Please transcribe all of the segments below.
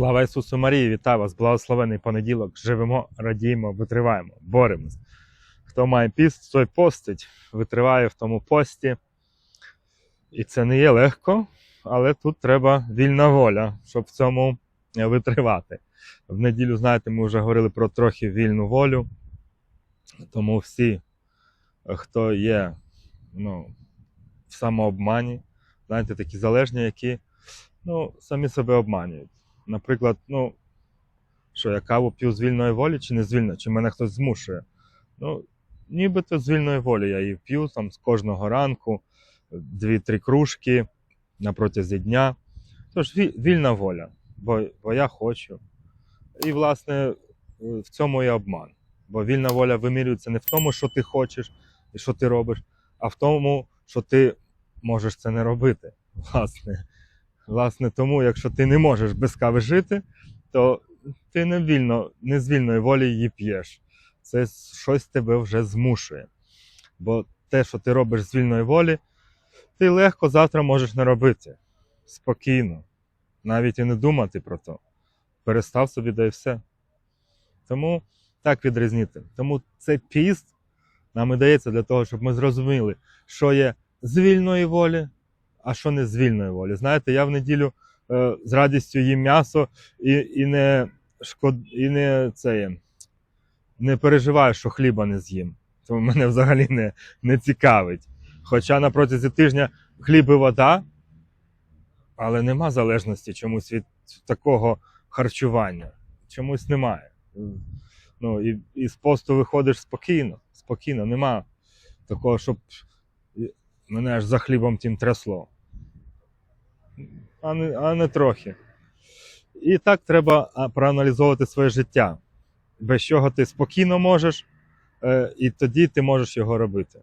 Слава Ісусу Марії, вітаю вас! Благословений понеділок. Живемо, радіємо, витриваємо, боремось. Хто має піст, той постить, витриває в тому пості. І це не є легко, але тут треба вільна воля, щоб в цьому витривати. В неділю, знаєте, ми вже говорили про трохи вільну волю. Тому всі, хто є ну, в самообмані, знаєте, такі залежні, які ну, самі себе обманюють. Наприклад, ну, що я каву п'ю з вільної волі чи не з вільної, чи мене хтось змушує. Ну, нібито з вільної волі я її п'ю там з кожного ранку, дві-три кружки на протязі дня. Тож вільна воля, бо, бо я хочу. І, власне, в цьому і обман. Бо вільна воля вимірюється не в тому, що ти хочеш і що ти робиш, а в тому, що ти можеш це не робити. Власне. Власне, тому, якщо ти не можеш без кави жити, то ти не вільно, не з вільної волі її п'єш. Це щось тебе вже змушує. Бо те, що ти робиш з вільної волі, ти легко завтра можеш не робити. Спокійно. Навіть і не думати про то. Перестав собі, да і все. Тому так відрізнити. Тому цей піст нам і дається для того, щоб ми зрозуміли, що є з вільної волі, а що не з вільної волі. Знаєте, я в неділю е, з радістю їм м'ясо і, і не шкод, і не це не переживаю, що хліба не з'їм. Тому мене взагалі не, не цікавить. Хоча на протязі тижня хліб і вода, але нема залежності чомусь від такого харчування. Чомусь немає. Ну, і, і з посту виходиш спокійно, спокійно, нема такого, щоб мене аж за хлібом тим трясло. А не, а не трохи. І так треба проаналізовувати своє життя, без чого ти спокійно можеш, е, і тоді ти можеш його робити.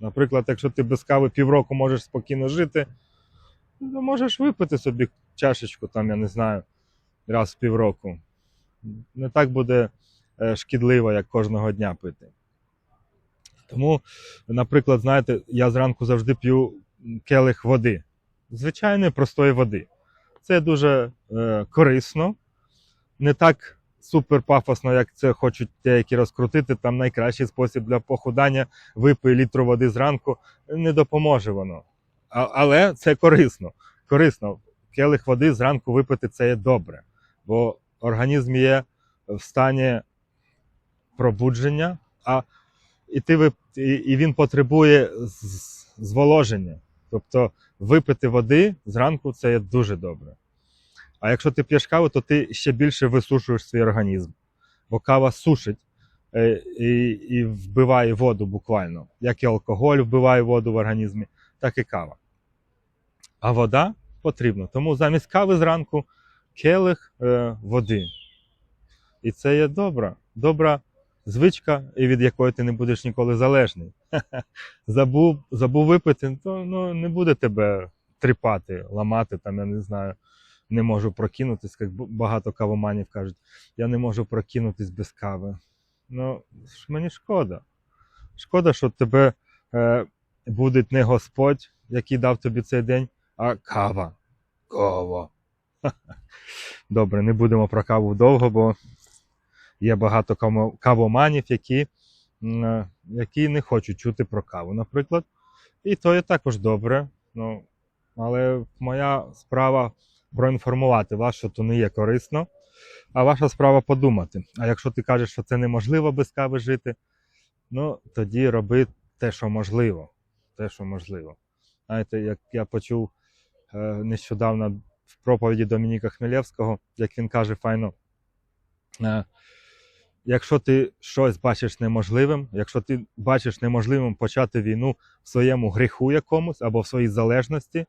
Наприклад, якщо ти без кави півроку можеш спокійно жити, то можеш випити собі чашечку, там, я не знаю, раз в півроку. Не так буде е, шкідливо, як кожного дня пити. Тому, наприклад, знаєте, я зранку завжди п'ю келих води, звичайної простої води. Це дуже е, корисно, не так супер пафосно, як це хочуть деякі розкрутити. Там найкращий спосіб для похудання випий літру води зранку, не допоможе воно. А, але це корисно. Корисно. Келих води зранку випити це є добре, бо організм є в стані пробудження, а і, ти, і, він потребує зволоження. Тобто випити води зранку це є дуже добре. А якщо ти п'єш каву, то ти ще більше висушуєш свій організм. Бо кава сушить е, і, і вбиває воду буквально. Як і алкоголь вбиває воду в організмі, так і кава. А вода потрібна. Тому замість кави зранку келих е, води. І це є добра, добра звичка, і від якої ти не будеш ніколи залежний. Забув, забув випити, то ну, не буде тебе тріпати, ламати, там, я не знаю, не можу прокинутись, як багато кавоманів кажуть, я не можу прокинутись без кави. Ну, мені шкода. Шкода, що тебе е, буде не Господь, який дав тобі цей день, а кава. Кава. Добре, не будемо про каву довго, бо є багато кавоманів, які, е, які не хочуть чути про каву, наприклад. І то є також добре. Ну, але моя справа проінформувати вас, що то не є корисно, а ваша справа подумати. А якщо ти кажеш, що це неможливо без кави жити, ну тоді роби те, що можливо. Те, що можливо. Знаєте, як я почув е, нещодавно в проповіді Домініка Хмелєвського, як він каже файно. Якщо ти щось бачиш неможливим, якщо ти бачиш неможливим почати війну в своєму гріху якомусь або в своїй залежності,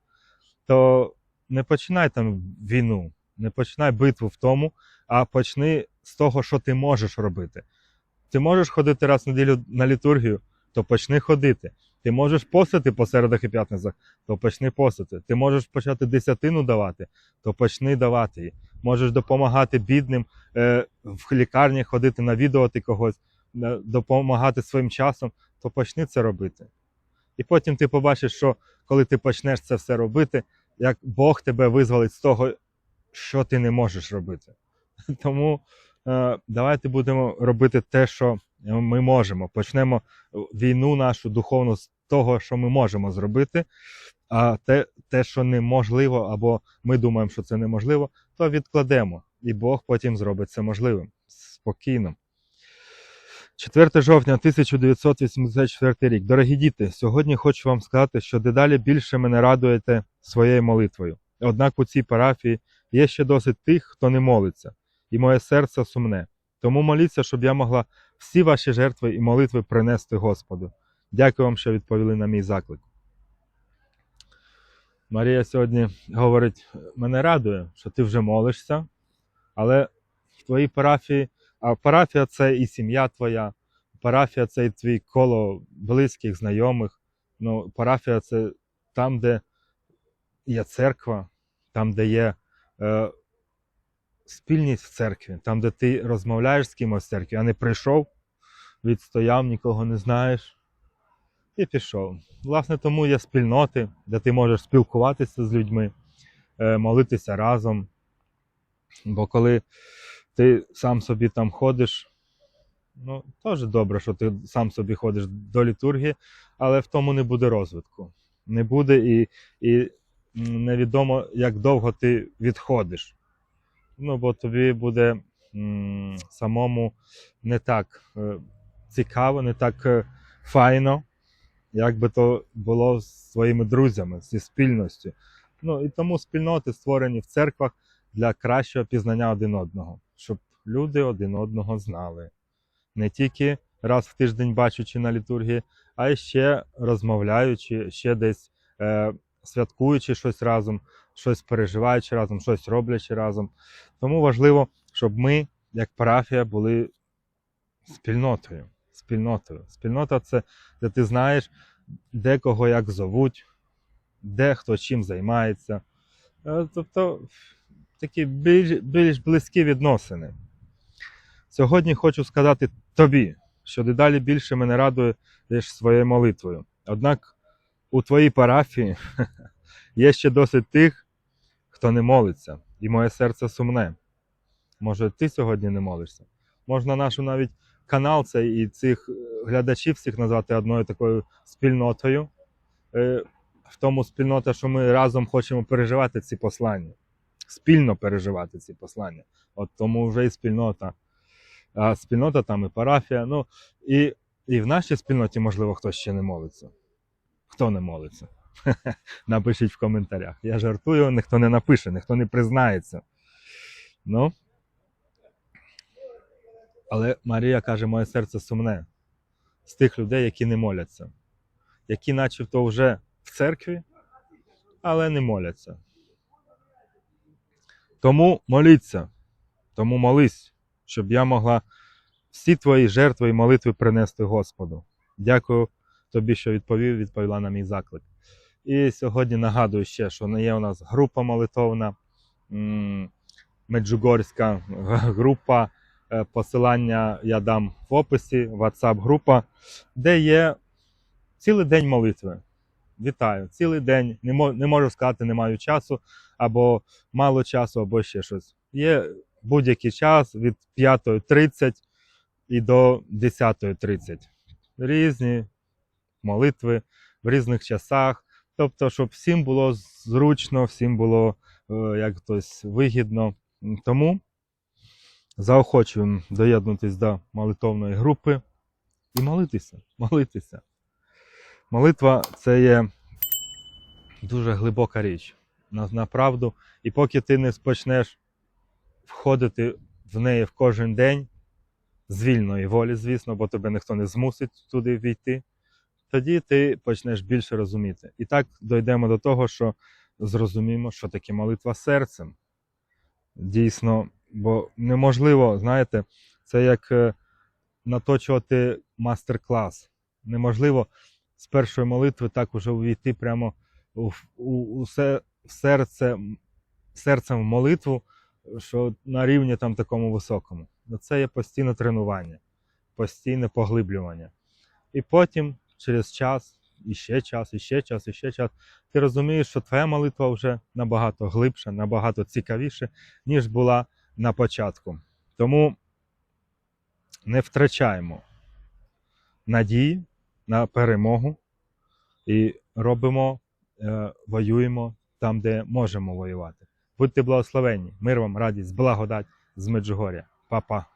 то не починай там війну, не починай битву в тому, а почни з того, що ти можеш робити. Ти можеш ходити раз в неділю на літургію, то почни ходити. Ти можеш постити по середах і п'ятницях, то почни постити. Ти можеш почати десятину давати, то почни давати її. Можеш допомагати бідним е, в лікарні ходити, навідувати когось, допомагати своїм часом, то почни це робити. І потім ти побачиш, що коли ти почнеш це все робити, як Бог тебе визволить з того що ти не можеш робити. Тому е, давайте будемо робити те, що ми можемо. Почнемо війну нашу духовну з того, що ми можемо зробити. А те, те, що неможливо, або ми думаємо, що це неможливо, то відкладемо. І Бог потім зробить це можливим. Спокійно. 4 жовтня 1984 рік. Дорогі діти, сьогодні хочу вам сказати, що дедалі більше мене радуєте своєю молитвою. Однак у цій парафії є ще досить тих, хто не молиться, і моє серце сумне. Тому моліться, щоб я могла всі ваші жертви і молитви принести Господу. Дякую вам, що відповіли на мій заклик. Марія сьогодні говорить: мене радує, що ти вже молишся, але в твоїй парафії, а парафія це і сім'я твоя, парафія це і твій коло близьких, знайомих. Ну, парафія це там, де є церква, там, де є е, спільність в церкві, там, де ти розмовляєш з кимось в церкві, а не прийшов, відстояв, нікого не знаєш і пішов. Власне, тому є спільноти, де ти можеш спілкуватися з людьми, е, молитися разом. Бо коли ти сам собі там ходиш, ну, теж добре, що ти сам собі ходиш до літургії, але в тому не буде розвитку. Не буде і, і невідомо, як довго ти відходиш. Ну, бо тобі буде м, самому не так е, цікаво, не так е, файно, як би то було з своїми друзями, зі спільністю. Ну і тому спільноти створені в церквах для кращого пізнання один одного, щоб люди один одного знали. Не тільки раз в тиждень бачучи на літургії, а й ще розмовляючи, ще десь е, святкуючи щось разом, щось переживаючи разом, щось роблячи разом. Тому важливо, щоб ми, як парафія, були спільнотою. Спільнотою. Спільнота це де ти знаєш, де кого як зовуть, де хто чим займається. Е, Тобто такі більш, більш близькі відносини. Сьогодні хочу сказати тобі, що дедалі більше мене радуєш своєю молитвою. Однак у твоїй парафії є ще досить тих, хто не молиться, і моє серце сумне. Може, ти сьогодні не молишся? Можна нашу навіть канал цей і цих е, глядачів всіх назвати одною такою спільнотою. Е, В тому спільнота, що ми разом хочемо переживати ці послання, спільно переживати ці послання. От тому вже і спільнота. А спільнота там і парафія. Ну, і, і в нашій спільноті, можливо, хтось ще не молиться. Хто не молиться? Напишіть в коментарях. Я жартую, ніхто не напише, ніхто не признається. Ну. Але Марія каже, моє серце сумне з тих людей, які не моляться, які начебто вже в церкві, але не моляться. Тому моліться, тому молись, щоб я могла всі твої жертви і молитви принести Господу. Дякую тобі, що відповів, відповіла на мій заклик. І сьогодні нагадую ще, що є у нас група молитовна, меджугорська група. Е, Посилання я дам в описі, WhatsApp група, де є цілий день молитви. Вітаю, цілий день. Не, мо- не можу сказати, не маю часу, або мало часу, або ще щось. Є будь-який час від 5.30 і до 10.30. Різні молитви в різних часах. Тобто, щоб всім було зручно, всім було е, як хтось вигідно. Тому заохочуємо доєднутися до молитовної групи і молитися, молитися. Молитва це є дуже глибока річ. На, направду. І поки ти не почнеш входити в неї в кожен день, з вільної волі, звісно, бо тебе ніхто не змусить туди війти, тоді ти почнеш більше розуміти. І так дійдемо до того, що зрозуміємо, що таке молитва серцем. Дійсно, бо неможливо, знаєте, це як е, наточувати мастер-клас. Неможливо з першої молитви так уже увійти прямо у, у, у се- в серце, серцем в молитву, що на рівні там такому високому. Ну, Це є постійне тренування, постійне поглиблювання. І потім, через час, іще час, іще час, іще час. Ти розумієш, що твоя молитва вже набагато глибша, набагато цікавіша, ніж була на початку. Тому не втрачаємо надії на перемогу і робимо, е, воюємо там, де можемо воювати. Будьте благословенні, мир вам, радість, благодать з Меджугоря. Па-па.